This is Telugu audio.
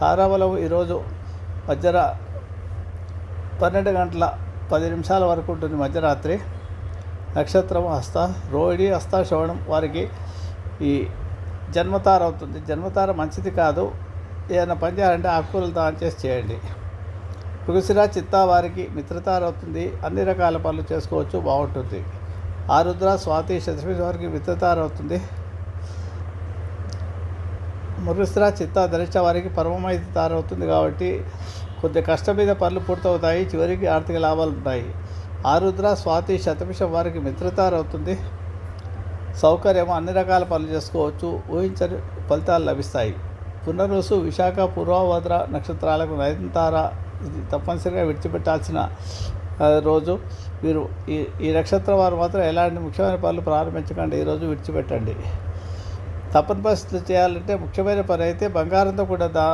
తారాబలం ఈరోజు మధ్యరా పన్నెండు గంటల పది నిమిషాల వరకు ఉంటుంది మధ్యరాత్రి. నక్షత్రం హస్త రోహిణి హస్త శ్రవణం వారికి ఈ జన్మతార అవుతుంది. జన్మతార మంచిది కాదు. ఏదైనా పని చేయాలంటే ఆకుకూరలు దాని చేసి చేయండి. మృగశిర చిత్తా వారికి మిత్రతార అవుతుంది. అన్ని రకాల పనులు చేసుకోవచ్చు బాగుంటుంది. ఆరుద్ర స్వాతి శతభిష వారికి మిత్రతార అవుతుంది. మృగశిర చిత్త ధరిష్ట వారికి పరమమైతే తయారవుతుంది కాబట్టి కొద్ది కష్టం మీద పనులు పూర్తవుతాయి. చివరికి ఆర్థిక లాభాలు ఉంటాయి ఆరుద్ర స్వాతి శతభిషం వారికి మిత్రతారవుతుంది. సౌకర్యం అన్ని రకాల పనులు చేసుకోవచ్చు. ఊహించని ఫలితాలు లభిస్తాయి. పునరుసు విశాఖ పూర్వభద్ర నక్షత్రాలకు నయనతార ఇది తప్పనిసరిగా విడిచిపెట్టాల్సిన రోజు. మీరు ఈ ఈ నక్షత్రం వారు మాత్రం ఎలాంటి ముఖ్యమైన పనులు ప్రారంభించకండి. ఈరోజు విడిచిపెట్టండి. తప్పని పరిస్థితులు చేయాలంటే ముఖ్యమైన పని అయితే బంగారంతో కూడా దా